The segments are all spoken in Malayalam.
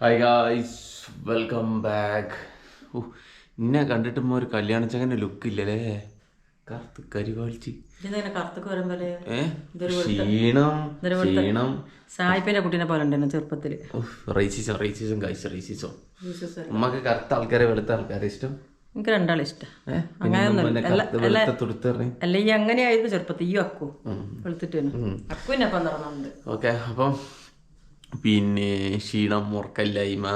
ഹായ് ഗായ്സ് വെൽക്കം ബാക്ക് ഓ ഇന്നെ കണ്ടിട്ടുമ്പോ ഒരു കല്യാണച്ചങ്ങനെ ലുക്ക് ഇല്ലല്ലേ? കറുത്ത് കരിവാളിച്ച് ക്ഷീണം ക്ഷീണം. സായിപ്പിന്റെ കുട്ടീനെ പോലെ ഉണ്ടായിരുന്നു ചെറുപ്പത്തിൽ? റൈസിസോ റൈസിസോ ഗൈസ് റൈസിസോ നമുക്ക് കറുത്ത ആൾക്കാരെ വെളുത്ത ആൾക്കാരെ ഇഷ്ടം? എനിക്ക് രണ്ടാളും ഇഷ്ടം. അല്ല. ഈ അങ്ങനെയായിരുന്നു ചെറുപ്പത്തിൽ. ഈ അക്കു വെളുത്തിട്ട് അക്കുവിനെ അപ്പം നടന്നുണ്ട്. ഓക്കെ അപ്പം പിന്നെ ക്ഷീണം ഉറക്കല്ലായ്മ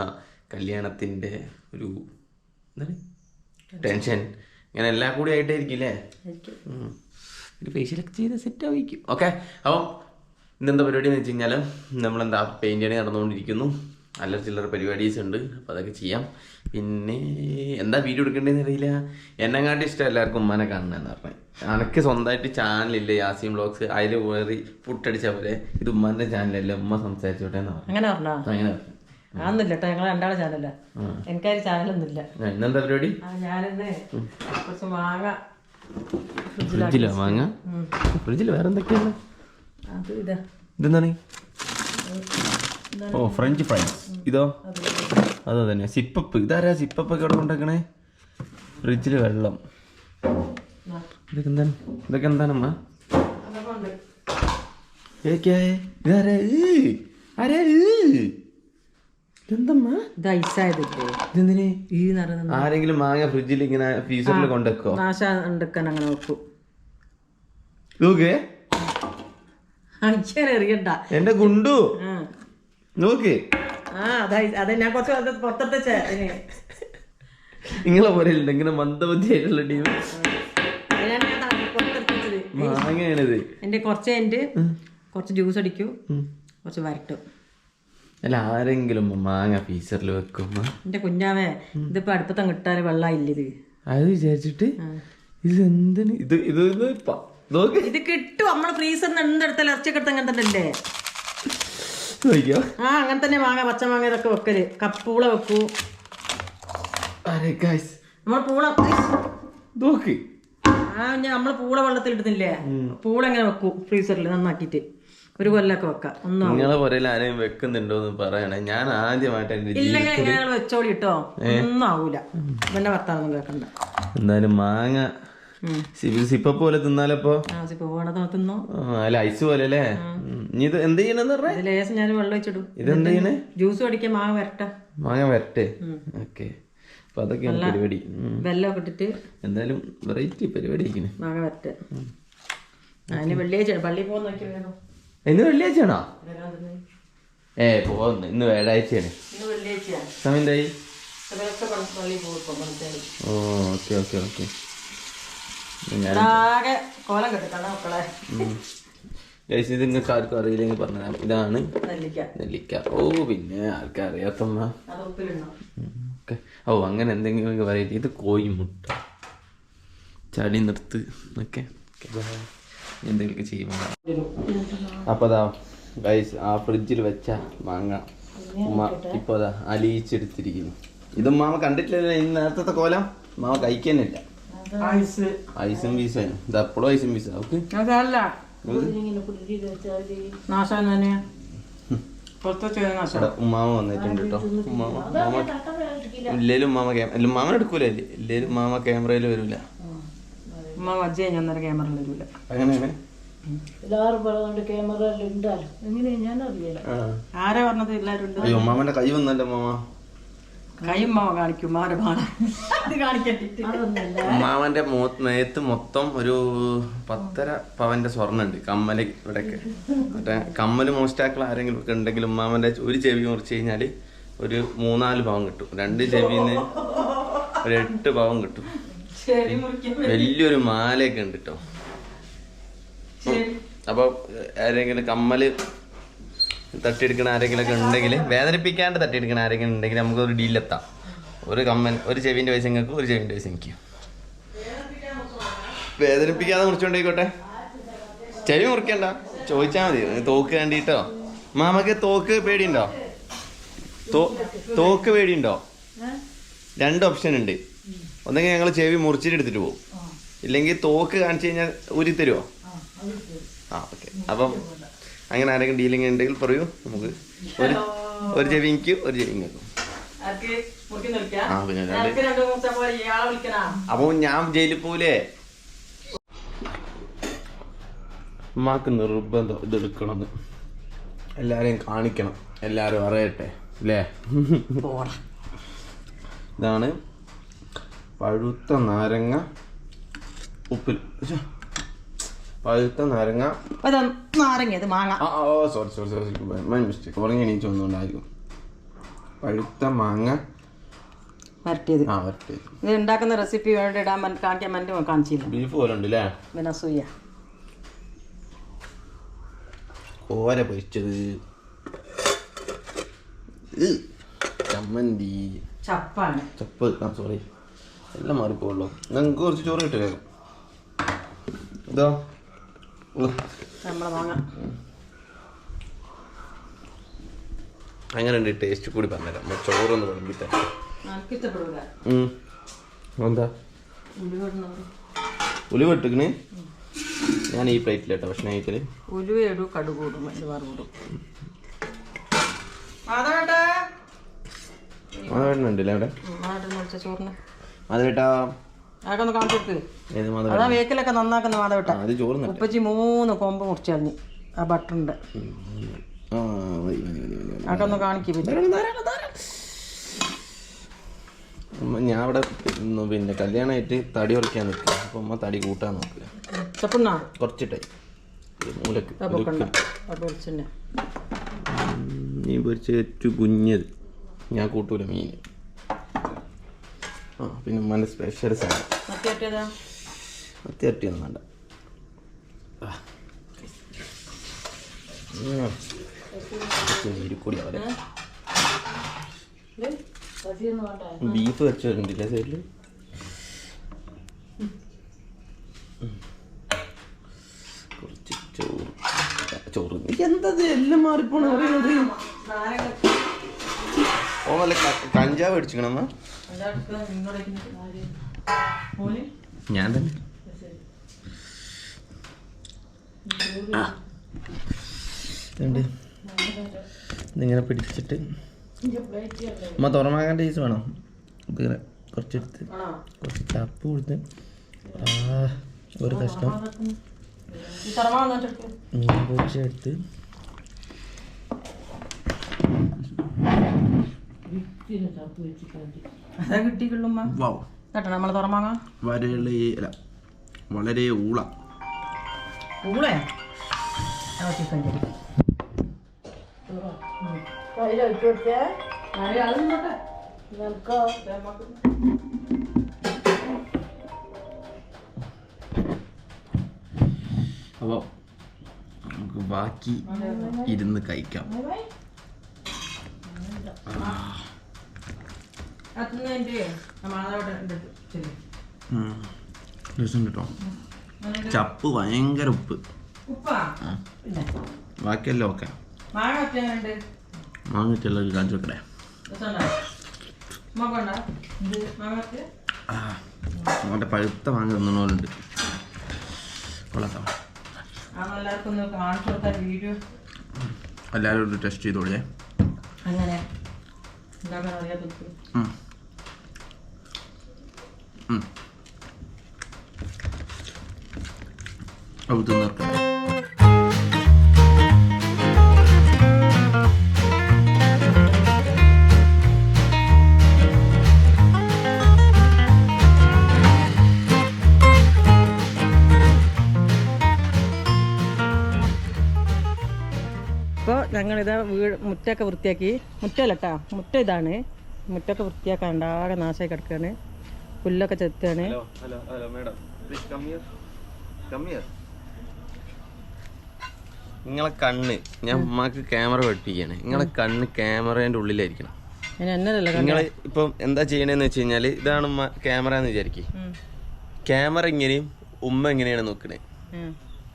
കല്യാണത്തിന്റെ ഒരു എന്താണ്? ടെൻഷൻ. ഇങ്ങനെ എല്ലാം കൂടി ആയിട്ടായിരിക്കും അല്ലേ ഒരു ഫേഷ്യലൊക്കെ ചെയ്ത് സെറ്റ് ആയിരിക്കും ഓക്കെ അപ്പം ഇന്നെന്താ പരിപാടി എന്ന് വെച്ച് കഴിഞ്ഞാൽ നമ്മളെന്താ പെയിന്റിങ് നടന്നുകൊണ്ടിരിക്കുന്നു. അല്ലറ ചില്ലറ പരിപാടീസ് ഉണ്ട് അപ്പോൾ അതൊക്കെ ചെയ്യാം. പിന്നെ എന്താ വീഡിയോ എടുക്കേണ്ടതെന്ന് അറിയില്ല. എന്നെങ്ങാട്ടി ഇഷ്ടം എല്ലാവർക്കും ഉമ്മാനെ കാണണമെന്ന് പറഞ്ഞു. അനക്ക് സ്വന്തമായിട്ട് ചാനലില്ലേ യാസീം ബ്ലോഗ്സ്? അതിൽ കയറി പുട്ടടിച്ച പോലെ ഇത് ഉമ്മാന്റെ ചാനലല്ലേ ഉമ്മ സംസാരിച്ചോട്ടെ എന്ന് പറഞ്ഞു? അങ്ങനെ പറഞ്ഞാ. അങ്ങനെ കേട്ടോ ഞങ്ങൾ രണ്ടാളും ചാനല എനിക്കാര് ചാനലൊന്നുമില്ല. ആ, ഇന്നെന്താ പരിപാടി? ഞാനിന്ന് കുറച്ച് മാങ്ങ ഫ്രിഡ്ജിലാ വാങ്ങ ഫ്രിഡ്ജിൽ വേറെ അത് ഇതാ. ഇതെന്താണ്? ഓ ഫ്രഞ്ച് ഫ്രൈസ് ഇതോ? അതോ തന്നെ. സിപ്പപ്പ് ഇതാരാ സിപ്പപ്പ് ഒക്കെ അവിടെ കൊണ്ടാക്കണേ ഫ്രിഡ്ജിൽ വെള്ളം. ഇതൊക്കെ എന്താണ്? ഇതൊക്കെ എന്താണമ്മ ഇതാരാ? ആരാ ആരെങ്കിലും മാങ്ങ ഫ്രിഡ്ജിൽ ഇങ്ങനെ ഫ്രീസറിൽ കൊണ്ടുവെക്കോ അങ്ങനെ നോക്കൂ. എന്റെ ഗുണ്ടു. നോക്ക്. ആ അതായി അതെ ഞാൻ കുറച്ച് അത് പുറത്തെടുത്ത ചേ- നിങ്ങളെ പോലെ ഉണ്ട് ഇങ്ങനെ മന്ദബുദ്ധിയായിട്ടുള്ള ടീം. മാങ്ങയാണിത്. എന്റെ കുറച്ച് എന്റെ കുറച്ച് ജ്യൂസ് അടിക്കൂ. കുറച്ച് വരട്ടും. അല്ല ആരെങ്കിലും മാങ്ങ ഫീച്ചറിൽ വെക്കും എന്റെ കുഞ്ഞാവേ ഇതിപ്പോ അടുപ്പത്തം കിട്ടാറ് വെള്ളമില്ല ഇത് അത് വിചാരിച്ചിട്ട് ഇത് എന്തിന് ഇത് ഇത് നോക്ക്. ഇത് കിട്ടും. നമ്മളെ ഫ്രീസറിൽ നിന്ന് എന്തെടുത്താലും ഇറച്ചിയൊക്കെ എടുത്ത് അങ്ങനെ തന്നെ അല്ലേ ആ അങ്ങനെ തന്നെ മാങ്ങ പച്ച മാങ്ങ ഇതൊക്കെ വെക്കൽ. കപ്പൂള വെക്കൂ. അരെ ഗൈസ് നമ്മൾ പൂള നോക്ക്. ആ ഞാൻ നമ്മൾ പൂള വെള്ളത്തിൽ ഇടുന്നില്ലേ? പൂള എങ്ങനെ വെക്കൂ ഫ്രീസറിൽ നന്നാക്കിയിട്ട്. ഒരു കൊല്ലൊക്കെ വെക്കാം. ഒന്നും നിങ്ങളെ പോലെ ആരെയും വെക്കുന്നുണ്ടോ എന്ന് പറയണേ. ഞാൻ ആദ്യമായിട്ട് ഇല്ലെങ്കിൽ ഞങ്ങൾ വെച്ചോളി കേട്ടോ ഒന്നും ആവൂല. പിന്നെ വർത്താനൊന്നും കേൾക്കണ്ട. എന്തായാലും മാങ്ങ സിപ്പ പോലെ തിന്നാലപ്പോ? അല്ല ഐസ് പോലെ അല്ലേ. ഇനി ഇത് എന്ത് ചെയ്യണെന്ന് പറഞ്ഞേ? ഞാൻ വെള്ളം വെച്ചിടും ഇതെന്ത് ചെയ്യണേ? ജ്യൂസ് അടിക്കാൻ മാങ്ങ വരട്ടെ. മാങ്ങ വരട്ടെ? ഓക്കെ. അപ്പൊ അതൊക്കെയാണ് പരിപാടി. വെല്ലമൊക്കെ ഇട്ടിട്ട് എന്തായാലും വെറൈറ്റി പരിപാടി മാങ്ങ വരട്ടെ. അതിന് വെള്ളിയാഴ്ച പള്ളിയിൽ പോകുന്ന നോക്കിയോ ഇന്ന് വെള്ളിയാഴ്ചയാണോ? ഏ പോകുന്നു ഇന്ന് വ്യാഴാഴ്ചയാണ്. സമയം എന്തായി. ഓ ഓക്കെ ഓക്കെ ഓക്കെ. ഞാൻ കോലം കെട്ടിട്ടാണ് മക്കളെ. ഗൈസ് ഇത് നിങ്ങൾക്ക് ആർക്കും അറിയില്ലെങ്കിൽ പറഞ്ഞുതരാം. ഇതാണ് നെല്ലിക്ക. ഓ പിന്നെ ആർക്കും അറിയാത്തമ്മ. ഓ അങ്ങനെ എന്തെങ്കിലും വെറൈറ്റി ഇത് കോഴിമുട്ട. ചടി നിർത്ത്. ഓക്കെ. എന്തെങ്കിലും ചെയ്യുമ്പോൾ അപ്പോൾ അതാ ഗൈസ് ആ ഫ്രിഡ്ജിൽ വെച്ച മാങ്ങ ഉമ്മ ഇപ്പോൾ അതാ അലിയിച്ചെടുത്തിരിക്കുന്നു. ഇതും മാമ കണ്ടിട്ടില്ലല്ലോ ഇന്ന് നേരത്തെ കോലം? മാമ കഴിക്കാനില്ല ഐസ് ഐസും വീസും ഇത് അപ്പോഴും ഐസും വീസാ ഓക്കെ അതല്ല. നാശം തന്നെയാ പുറത്ത് നാശം. ഉമ്മാമ വന്നിട്ടുണ്ട് കേട്ടോ. ഉമ്മാമ ഇല്ലേലും ഉമ്മാമ ക്യാമറ ഇല്ല മാമ എടുക്കൂല ഇല്ലേലും മാമ ക്യാമറയിൽ വരൂല. ഉമ്മ വജ്ജ ഞാൻ അന്നേരം ക്യാമറ വരൂല. അങ്ങനെയാണ്. ആരാ പറഞ്ഞത് എല്ലാരും ഉമ്മാമന്റെ കൈ വന്നല്ലോ മാമ കൈയും മാവ കാണിക്കും മാരെ പാട ഇത് കാണിക്കട്ടിട്ട് ഉമ്മാമന്റെ മോ- മേത്ത് ഒരു പത്തര പവന്റെ സ്വർണുണ്ട് കമ്മൽ ഇവിടെയൊക്കെ. മറ്റേ കമ്മൽ മോസ്റ്റാക്കൾ ആരെങ്കിലും ഒക്കെ ഉണ്ടെങ്കിൽ ഉമ്മാവന്റെ ഒരു ചെവി മുറിച്ച് കഴിഞ്ഞാൽ ഒരു മൂന്നാൽ പവൻ കിട്ടും. രണ്ട് ചെവിന്ന് ഒരു എട്ട് പവൻ കിട്ടും. വലിയൊരു മാലയൊക്കെ ഉണ്ട് കേട്ടോ അപ്പൊ ആരെങ്കിലും കമ്മൽ തട്ടിയെടുക്കണ ആരെങ്കിലും ഒക്കെ ഉണ്ടെങ്കിൽ വേദനിപ്പിക്കാണ്ട് തട്ടിയെടുക്കണ ആരെങ്കിലും ഉണ്ടെങ്കിൽ നമുക്ക് ഒരു ഡീലെത്താം ഒരു കമ്മൻ ഒരു ചെവിന്റെ വയസ്സ് നിങ്ങൾക്ക് ഒരു ചെവിന്റെ വയസ്സ് എനിക്ക്. വേദനിപ്പിക്കാതെ മുറിച്ചോണ്ടേക്കോട്ടെ ചെവി മുറിക്കണ്ട. ചോദിച്ചാൽ മതി. തോക്ക് വേണ്ടിട്ടോ മാമക്ക് തോക്ക് പേടിയുണ്ടോ? തോക്ക് പേടിയുണ്ടോ? രണ്ട് ഓപ്ഷൻ ഉണ്ട്. ഒന്നെങ്കിൽ ഞങ്ങൾ ചെവി മുറിച്ചിട്ട് എടുത്തിട്ട് പോകും ഇല്ലെങ്കിൽ തോക്ക് കാണിച്ചു കഴിഞ്ഞാൽ ഊരി തരുമോ ആ ഓക്കെ. അപ്പം അങ്ങനെ ആരെങ്കിലും ഡീലിംഗ് ഉണ്ടെങ്കിൽ പറയൂ. നമുക്ക് ഒരു ഒരു ചെവി എനിക്കും ഒരു ചെവി ആ, പിന്നെ അപ്പൊ ഞാൻ ജയിലിൽ പോലെ ഉമ്മാക്ക് നിർബന്ധം ഇത് എടുക്കണമെന്ന് എല്ലാരെയും കാണിക്കണം. എല്ലാരും അറിയട്ടെ അല്ലേ? ഇതാണ് പഴുത്ത നാരങ്ങ ഉപ്പിൽ. പഴുത്ത നാരങ്ങ. നാരങ്ങ അത് മാങ്ങ. ഓ sorry sorry sorry my mistake ഉറങ്ങി എണീച്ച് വന്നുകൊണ്ടായിരിക്കും പഴുത്ത മാങ്ങ. വരട്ടിയത്. ആ വരട്ടിയത്. ഇത് ഉണ്ടാക്കുന്ന റെസിപ്പി വേണ്ടി ഇടാൻ കാണിക്കാൻ വേണ്ടി കാണിച്ചില്ല. ബീഫ് പോലെ ഉണ്ട് അല്ലേ പിന്നെ സൂയ കോര പൊരിച്ചത്. ചമ്മന്തി. ചപ്പാണ്. ചപ്പ് ആ സോറി എല്ലാം മാറിപ്പോളൂ ഞങ്ങൾക്ക് കുറച്ച് ചോറ് കിട്ടില്ലേ? ഇതോ? നമ്മളെ ഉണ്ട് ടേസ്റ്റ് കൂടി പറഞ്ഞുതരാം. ചോറൊന്ന് വിളമ്പി തരാം. എന്താ? ഉലുവ ഉലി വെട്ടിക്കണ് ഞാൻ ഈ പ്ലേറ്റിലേട്ടോ ഭക്ഷണം കഴിക്കൽ ഉലുവ കടു കൂടും. ഇടും മാധവേട്ടാ? മാധവേട്ടനുണ്ടല്ലേ അവിടെ? മാധവേട്ടാ അതൊക്കെ ഒന്ന് കാണിച്ചു കൊടുക്ക്. ഏത് അതാ വേക്കിലൊക്കെ നന്നാക്കുന്ന മാധവേട്ട ഉപ്പച്ചി മൂന്ന് കൊമ്പ് മുറിച്ചറിഞ്ഞ് ആ മതി അതൊക്കെ ഒന്ന് കാണിക്കും ഞാൻ അവിടെ പിന്നെ കല്യാണമായിട്ട് തടി കുറയ്ക്കാൻ നിൽക്കുക അപ്പൊ അമ്മ തടി കൂട്ടാൻ നോക്കുക. കുറച്ചിട്ടായി മൂലക്ക് മീൻ പൊരിച്ച ഏറ്റവും കുഞ്ഞത്. ഞാൻ കൂട്ടൂല മീൻ ആ പിന്നെ ഉമ്മാന്റെ സ്പെഷ്യൽ സാധനം. അത്യാട്ടിയൊന്നും വേണ്ട. ഇരുക്കൂടി ബീഫ് വെച്ചിട്ടുണ്ടല്ലേ സൈഡിൽ കുറച്ച് ചോറ്. ചോറ്. എന്തത് എല്ലാം മാറിപ്പോണ. ഓ നല്ല കഞ്ചാവ് അടിച്ചിക്കണമ്മ ഞാൻ തന്നെ. ഇതിങ്ങനെ പിടിച്ചിട്ട്. അമ്മ തുറമാകാൻ ടേസ്റ്റ് വേണം? ഇങ്ങനെ കുറച്ചെടുത്ത് കുറച്ച് ചപ്പ് കൊടുത്ത്. ആ ഒരു കഷ്ണം മീൻ പൊരിച്ചെടുത്ത് അതാ കിട്ടിക്കുള്ളുമ്മ വാവ് കേട്ടോ നമ്മൾ തുറമാങ്ങ വരളി അല്ല വളരെ ഊള. ഊളേ? ആ ചിക്കൻ കറി കയ്യിൽ വെച്ച് കൊടുത്തേ നിനക്കോ അപ്പോൾ നമുക്ക് ബാക്കി ഇരുന്ന് കഴിക്കാം. രസം കേട്ടോ. ചപ്പ് ഭയങ്കര ഉപ്പ്. ബാക്കിയെല്ലാം ഓക്കെ. മാങ്ങ ഒറ്റ എങ്ങനെയുണ്ട് വാങ്ങിച്ചുള്ള കാണിച്ചു വെക്കട്ടെ? രസമുണ്ടോ? ഉമ്മക്കുണ്ടോ മാങ്ങ ഒറ്റ ആ. ഉണ്ട്. പഴുത്ത കൊള്ളാം എല്ലാവരും ഒരു ടെസ്റ്റ് ചെയ്തോളിയേ. അങ്ങനെ. Bunlar ben araya dokuyorum. Hı. Hı. Aldınlar. ഇപ്പോൾ ഞങ്ങളിത് വീട് മുറ്റമൊക്കെ വൃത്തിയാക്കി മുറ്റമല്ലട്ടാ മുറ്റ ഇതാണ് മുറ്റമൊക്കെ വൃത്തിയാക്കാൻ ഉണ്ടാകെ നാശമായി കിടക്കുകയാണ് പുല്ലൊക്കെ ചെത്തുകയാണ് നിങ്ങളെ കണ്ണ് ഞാൻ ഉമ്മാക്ക് ക്യാമറ പഠിപ്പിക്കുകയാണ് നിങ്ങളെ കണ്ണ് ക്യാമറേന്റെ ഉള്ളിലായിരിക്കണം. നിങ്ങൾ ഇപ്പം എന്താ ചെയ്യണേന്ന് വെച്ച് കഴിഞ്ഞാൽ ഇതാണ് ഉമ്മ ക്യാമറ എന്ന് വിചാരിക്കും ക്യാമറ ഇങ്ങനെയും ഉമ്മ എങ്ങനെയാണ് നോക്കണേ.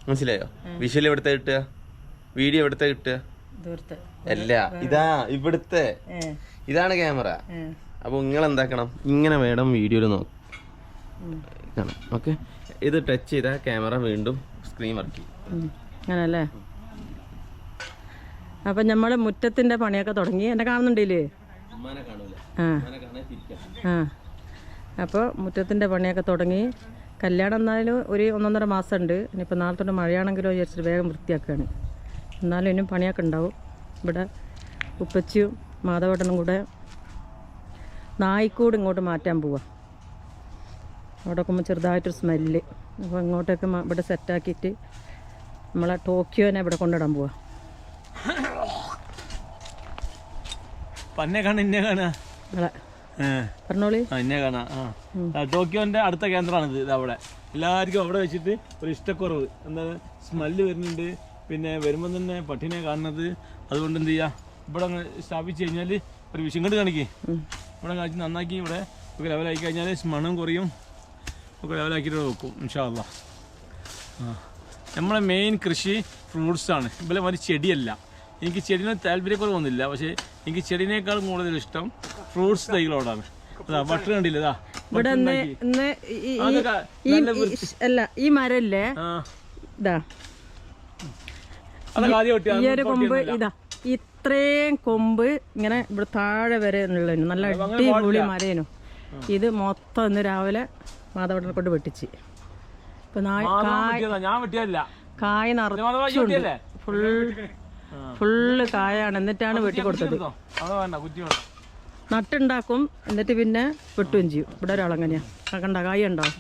മനസ്സിലായോ? വിഷ്വൽ എവിടുത്തെ കിട്ടുക? വീഡിയോ എവിടുത്തെ കിട്ടുക? അല്ല ഇതാ ഇവിടുത്തെ. ഇതാണ് ക്യാമറ. അപ്പൊ നിങ്ങൾ എന്താക്കണം ഇങ്ങനെ വേണം വീഡിയോയിൽ നോക്കണം ഓക്കെ? ഇത് ടച്ച് ചെയ്താൽ ക്യാമറ വീണ്ടും സ്ക്രീൻ വർക്ക് ചെയ്യും. അങ്ങനല്ലേ? അപ്പൊ നമ്മൾ മുറ്റത്തിന്റെ പണിയൊക്കെ തുടങ്ങി. എന്നെ കാണുന്നുണ്ടല്ലേ അപ്പൊ മുറ്റത്തിന്റെ ആ. അപ്പോൾ മുറ്റത്തിന്റെ പണിയൊക്കെ തുടങ്ങി. കല്യാണം എന്നാലും ഒരു ഒന്നൊന്നര മാസം ഉണ്ട് ഇനിയിപ്പോൾ നാളെ തൊട്ട് മഴയാണെങ്കിലോ വിചാരിച്ചിട്ട് വേഗം വൃത്തിയാക്കുകയാണ് എന്നാലും ഇനിയും പണിയൊക്കെ ഉണ്ടാവും. ഇവിടെ ഉപ്പച്ചിയും മാധവേട്ടനും കൂടെ നായിക്കൂട് ഇങ്ങോട്ട് മാറ്റാൻ പോവാം. അവിടെ നോക്കുമ്പോൾ ചെറുതായിട്ടൊരു സ്മെല്ല്. അപ്പോൾ ഇങ്ങോട്ടൊക്കെ ഇവിടെ സെറ്റാക്കിയിട്ട് നമ്മളെ ടോക്കിയോനെ ഇവിടെ കൊണ്ടിടാൻ പോവാം. പന്നെ കാണാ ഇന്നെ കാണാ. പറഞ്ഞോളി. ഇന്നെ ടോക്കിയോന്റെ അടുത്ത കേന്ദ്രമാണ് ഇത് അവിടെ. എല്ലാവർക്കും അവിടെ വെച്ചിട്ട് ഒരു ഇഷ്ടക്കുറവ്. എന്താ സ്മെല്ല് വരുന്നുണ്ട്. പിന്നെ വരുമ്പോൾ തന്നെ പട്ടിനെ കാണുന്നത്. അതുകൊണ്ട് എന്ത് ചെയ്യാ? ഇവിടെ അങ്ങ് സ്ഥാപിച്ചു കഴിഞ്ഞാൽ ഒരു വിഷം കണ്ട് കാണിക്കേ. ഇവിടെ കാണിച്ച് നന്നാക്കി ഇവിടെ ഒക്കെ ലെവലാക്കി കഴിഞ്ഞാൽ മണം കുറയും. ഒക്കെ ലെവലാക്കിയിട്ട് വെക്കും ഇൻഷാല്ല ആ. നമ്മളെ മെയിൻ കൃഷി ഫ്രൂട്ട്സ് ആണ്. ഇവിടെ മതി ചെടിയല്ല. എനിക്ക് ചെടിനെ താല്പര്യക്കുറവൊന്നുമില്ല പക്ഷേ എനിക്ക് ചെടിനേക്കാൾ കൂടുതൽ ഇഷ്ടം ഫ്രൂട്ട്സ് തൈകളോടാണ്. അതാ ബട്ടർ കണ്ടില്ല? ഇതാ ഇവിടെ അല്ല ഈ മരല്ലേ? ഇതാ. ഈ ഒരു കൊമ്പ് ഇതാ ഇത്രയും കൊമ്പ് ഇങ്ങനെ ഇവിടെ താഴെ വരെ ഉള്ളതിന് നല്ല അടിപൊളി മരേനു. ഇത് മൊത്തം ഇന്ന് രാവിലെ മാധവട്ടനെ കൊണ്ട് വെട്ടിച്ച്. ഇപ്പൊ കായ് നിറച്ചുണ്ട് ഫുൾ ഫുള്ള് കായാണ്. എന്നിട്ടാണ് വെട്ടി കൊടുത്തത്. നട്ടുണ്ടാക്കും എന്നിട്ട് പിന്നെ വെട്ടുകയും ചെയ്യും. ഇവിടെ ഒരാളെങ്ങനെയാ കണ്ട കായ ഉണ്ടാവും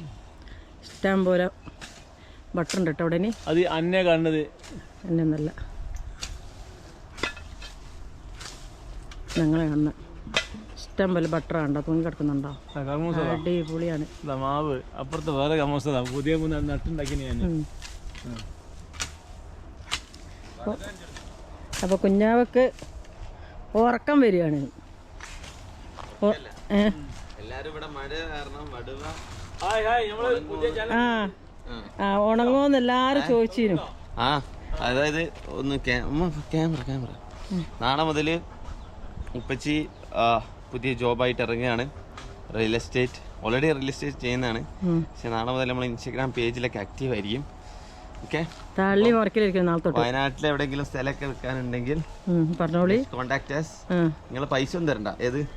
ഇഷ്ടം പോലെ ബട്ടർ ഉണ്ട് കേട്ടോ അവിടെ ഇനി. അത് അന്നെ കാണുന്നത് എന്നല്ല ഞങ്ങളെ അന്ന് ഇഷ്ടം പോലെ ബട്ടർ കണ്ടോ തൂങ്ങി കിടക്കുന്നുണ്ടോ? ആ, അടിപൊളിയാണ്. മാവ്. അപ്പുറത്ത് വേറെ കർമ്മൂസതാ പുതിയ നട്ടുണ്ടാക്കി ഞാൻ ഉം. അപ്പൊ കുഞ്ഞാവക്ക് ഉറക്കം വരികയാണ്. ഓ- എല്ലാരും ഇവിടെ മഴ വടുവ. Hi hi. നമ്മൾ പുതിയ ചാനൽ ആ ഉണങ്ങോന്ന് എല്ലാരും ചോദിച്ചിരുന്നു. ആ. അതായത് ഒന്ന് ക്യാ- ക്യാമറ ക്യാമറ. നാളെ മുതൽ ഉപ്പച്ചി പുതിയ ജോബായിട്ട് ഇറങ്ങുകയാണ്. Real estate already real estate ചെയ്യുന്നതാണ്. പക്ഷെ നാളെ മുതൽ നമ്മൾ ഇൻസ്റ്റാഗ്രാം പേജിലൊക്കെ ആക്റ്റീവ് ആയിരിക്കും. തള്ളി വയനാട്ടിൽ എവിടെയെങ്കിലും സ്ഥലമൊക്കെ വെക്കാനുണ്ടെങ്കിൽ കോണ്ടാക്ട് നിങ്ങൾ പൈസ ഒന്നും തരണ്ട. ഏത്?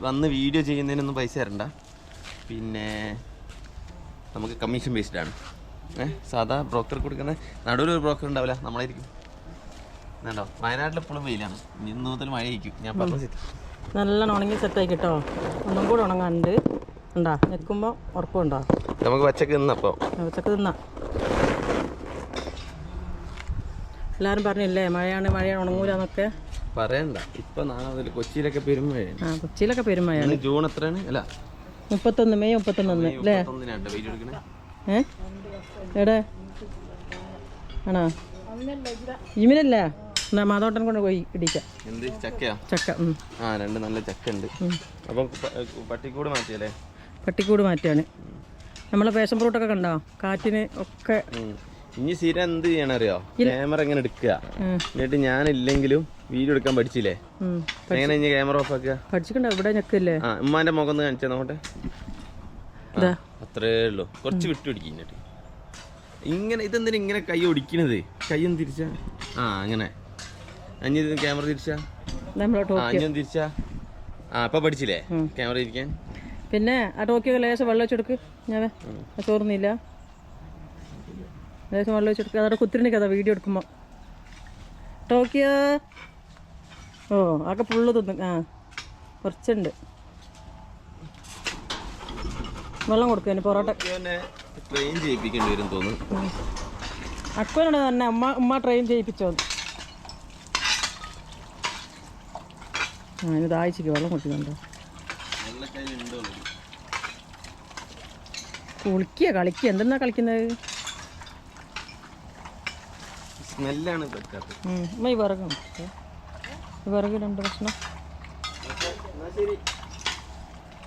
വന്ന് വീഡിയോ ചെയ്യുന്നതിനൊന്നും പൈസ തരണ്ട. പിന്നെ നമുക്ക് കമ്മീഷൻ ബേസ്ഡ് ആണ്. ഏഹ് സാധാ ബ്രോക്കർ കൊടുക്കുന്ന നടുവിൽ ഒരു ബ്രോക്കർ ഉണ്ടാവില്ല നമ്മളായിരിക്കും. വേണ്ടോ വയനാട്ടിൽ എപ്പോഴും വെയിലാണ്. ഇന്ന് മുതൽ മഴയായിരിക്കും. ഞാൻ പറഞ്ഞ സെറ്റ് നല്ലോണം ഉണങ്ങി സെറ്റായി കിട്ടോ. ഒന്നും കൂടെ ഉണങ്ങാണ്ട് ഉണ്ടാ നിൽക്കുമ്പോൾ ഉറപ്പുണ്ടോ നമുക്ക് പച്ചക്ക് നിന്നപ്പോൾ പച്ചക്ക് തിന്നാ. എല്ലാവരും പറഞ്ഞില്ലേ മഴയാണ് മഴയാണ് ഉണങ്ങൂലെന്നൊക്കെ? പറയണ്ട. ഇപ്പൊ കൊച്ചിയിലൊക്കെ പെരുമഴയാണ് ആ കൊച്ചിയിലൊക്കെ പെരുമഴയാണ് ജൂൺ എത്രയാണ്? അല്ല. മുപ്പത്തൊന്ന് മെയ് മുപ്പത്തൊന്ന് അല്ലേ? ഒന്നിനാണ്ട് വെയിൽ എടുക്കണേ ഏ? എവിടെ? ആണോ? ഇമിനല്ല? എന്നാ മാതോട്ടൻ കൊണ്ട് പോയി ഇടിക്കാം. എന്ത്? ചക്കയാ? ചക്ക ആ രണ്ട് നല്ല ചക്ക ഉണ്ട് അപ്പം പട്ടിക്കൂട് മാറ്റിയല്ലേ? പട്ടിക്കൂട് മാറ്റാണ് നമ്മളെ പേഷൻ ഫ്രൂട്ടൊക്കെ കണ്ടോ? കാറ്റിന് ഒക്കെ. ഇനി സ്ഥിരം എന്ത് ചെയ്യണറിയോ? ക്യാമറ എങ്ങനെ എടുക്കുക. എന്നിട്ട് ഞാനില്ലെങ്കിലും വീഡിയോ എടുക്കാൻ പഠിച്ചില്ലേ? എങ്ങനെ ഇനി ക്യാമറ ഓഫ് ആക്കുക? പഠിച്ചിട്ടുണ്ടോ? ഇവിടെ ഞെക്കില്ലേ? ആ ഉമ്മാന്റെ മുഖം കാണിച്ചാൽ നോട്ടെ അത്രേ ഉള്ളൂ. കുറച്ച് വിട്ടു പിടിക്കും എന്നിട്ട് ഇങ്ങനെ ഇതെന്തിനാ ഇങ്ങനെ കൈ ഒടിക്കണത്? കൈ ഒന്ന് തിരിച്ചാ. ആ അങ്ങനെ. അഞ്ഞി ക്യാമറ തിരിച്ചാ? അഞ്ഞൊന്ന് തിരിച്ചാ? ആ ഇപ്പൊ പഠിച്ചില്ലേ? ക്യാമറ ഇരിക്കാൻ? പിന്നെ ആ ടോക്കിയോ ലേശം വെള്ളം വെച്ചെടുക്ക് ഞാൻ ചോറുന്നില്ല. ലേശം വെള്ളം വെച്ചെടുക്കുക അതവിടെ കുത്തിരിണിക്ക് കഥ വീഡിയോ എടുക്കുമ്പോൾ ടോക്കിയോ. ഓ ആകെ പുള്ളു തിന്നും ആ കുറച്ചുണ്ട്. വെള്ളം കൊടുക്കുക പൊറോട്ട. ട്രെയിൻ ചെയ്യിപ്പിക്കേണ്ടി വരും തോന്നുന്നു. അക്കുവിനോട് തന്നെ അമ്മ ഉമ്മ ട്രെയിൻ ചെയ്യിപ്പിച്ചോ ആ ഇത് ദാഹിച്ചിക്ക് വെള്ളം കുടിക്കുന്നുണ്ടോ? കുളിക്കുക കളിക്കുക എന്തെന്നാ കളിക്കുന്നത്? സ്മെല്ലാണ് അമ്മ ഈ വിറകും ഈ വിറക് രണ്ട് പ്രശ്നം. എന്നാ ശരി.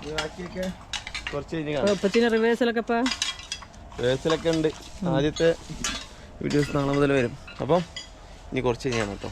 ഇനി ബാക്കിയൊക്കെ കുറച്ച് കഴിഞ്ഞ് കാണാം. ഇപ്പച്ചിന് റിവേഴ്സലൊക്കെ ഇപ്പം? റിഹേഴ്സലൊക്കെ ഉണ്ട്. ആദ്യത്തെ വീഡിയോസ് നാളെ മുതൽ വരും. അപ്പം ഇനി കുറച്ച് കഴിഞ്ഞാണ് കേട്ടോ.